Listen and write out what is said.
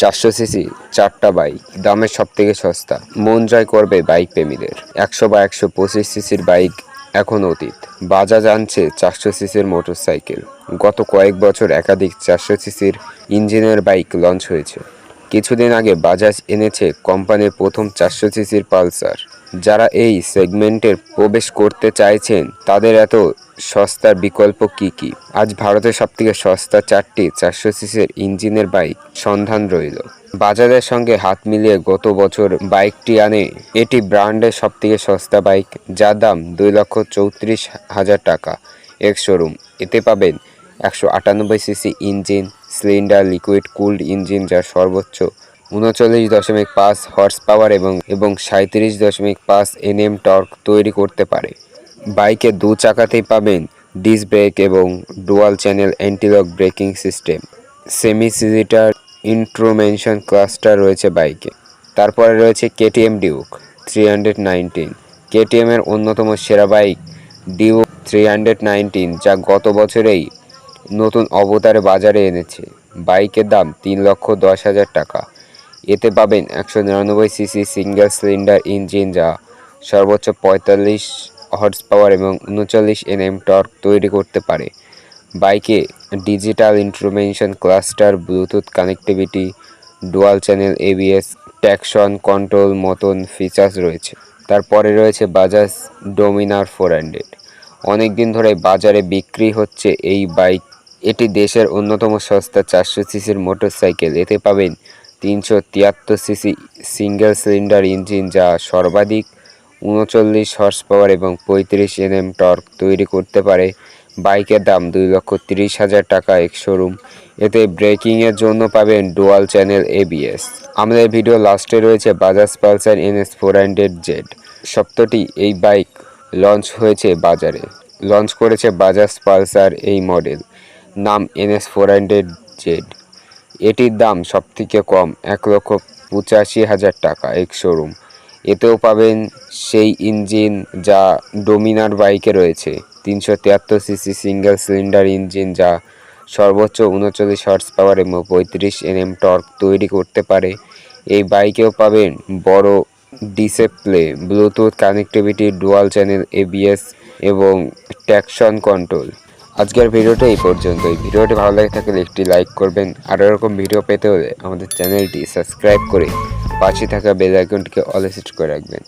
চারশো সিসি, চারটা বাইক, দামের সব থেকে সস্তা। মন জয় করবে বাইক প্রেমীদের। একশো বা একশো পঁচিশ সিসির বাইক এখন অতীত। বাজাজ আনছে চারশো সিসির মোটরসাইকেল। গত কয়েক বছর একাধিক চারশো সিসির ইঞ্জিনের বাইক লঞ্চ হয়েছে। কিছুদিন আগে বাজাজ এনেছে কোম্পানির প্রথম চারশো সিসির পালসার। যারা এই সেগমেন্টে প্রবেশ করতে চাইছেন, তাদের এত সস্তার বিকল্প কি কি? আজ ভারতের সবথেকে সস্তা চারটি চারশো সিসির ইঞ্জিনের বাইক সন্ধান রইল। বাজারের সঙ্গে হাত মিলিয়ে গত বছর বাইকটি আনে, এটি ব্র্যান্ডের সবথেকে সস্তা বাইক, যার দাম দুই লক্ষ চৌত্রিশ হাজার টাকা। এক্স শোরুম, এতে পাবেন একশো আটানব্বই C C engine, cylinder, liquid cooled engine, যার সর্বোচ্চ উনচল্লিশ দশমিক পাঁচ হর্স পাওয়ার এবং এবং সাঁত্রিশ দশমিক পাঁচ এনএম টর্ক তৈরি করতে পারে। বাইকে দু চাকাতেই পাবেন ডিস ব্রেক এবং dual channel antilock braking system semi digital instrumentation cluster রয়েছে বাইকে। তারপরে রয়েছে K T M Duke three hundred nineteen কেটিএমের অন্যতম সেরা bike Duke three hundred nineteen যা গত বছরেই নতুন অবতারে বাজারে এনেছে। বাইকের দাম তিন লক্ষ দশ হাজার টাকা। এতে পাবেন একশো নিরানব্বই সিসি সিঙ্গেল সিলিন্ডার ইঞ্জিন যা সর্বোচ্চ পঁয়তাল্লিশ হর্স পাওয়ার এবং উনচল্লিশ এনএম টর্ক তৈরি করতে পারে। বাইকে digital instrumentation cluster Bluetooth connectivity dual channel A B S traction control মতন ফিচার্স রয়েছে। তারপরে রয়েছে বাজাজ ডোমিনার ফোর হান্ড্রেড অনেক দিন ধরে বাজারে বিক্রি হচ্ছে এই বাইক। এটি দেশের অন্যতম সস্তা চারশো সিসির মোটরসাইকেল এতে পাবেন তিনশো তিয়াত্তর সিসি সিঙ্গেল সিলিন্ডার ইঞ্জিন যা সর্বাধিক উনচল্লিশ হর্স পাওয়ার এবং পঁয়ত্রিশ এনএম টর্ক তৈরি করতে পারে। বাইকের দাম দুই লক্ষ তিরিশ হাজার টাকা এক শোরুম এতে ব্রেকিংয়ের জন্য পাবেন dual channel A B S আমাদের ভিডিও লাস্টে রয়েছে Bajaj Pulsar N S four hundred Z সপ্তটি এই বাইক লঞ্চ হয়েছে বাজারে। লঞ্চ করেছে বাজাজ পালসার এই মডেল নাম N S four hundred Z এটির দাম সবথেকে কম, এক লক্ষ পঁচাশি হাজার টাকা, এক শোরুম। এতেও পাবেন সেই ইঞ্জিন যা ডোমিনার বাইকে রয়েছে, তিনশো তিয়াত্তর সিসি সিঙ্গেল সিলিন্ডার ইঞ্জিন যা সর্বোচ্চ উনচল্লিশ হর্স পাওয়ার এবং পঁয়ত্রিশ এনএম টর্ক তৈরি করতে পারে। এই বাইকেও পাবেন বড় display, Bluetooth connectivity, dual channel ABS এবং ট্যাকশন কন্ট্রোল। আজকের ভিডিওটা এই পর্যন্তই। ভিডিওটি ভালো লাগে থাকলে একটি লাইক করবেন। আর এরকম ভিডিও পেতে হলে আমাদের চ্যানেলটি সাবস্ক্রাইব করে পাশে থাকা বেল আইকনটিকে অলে করে রাখবেন।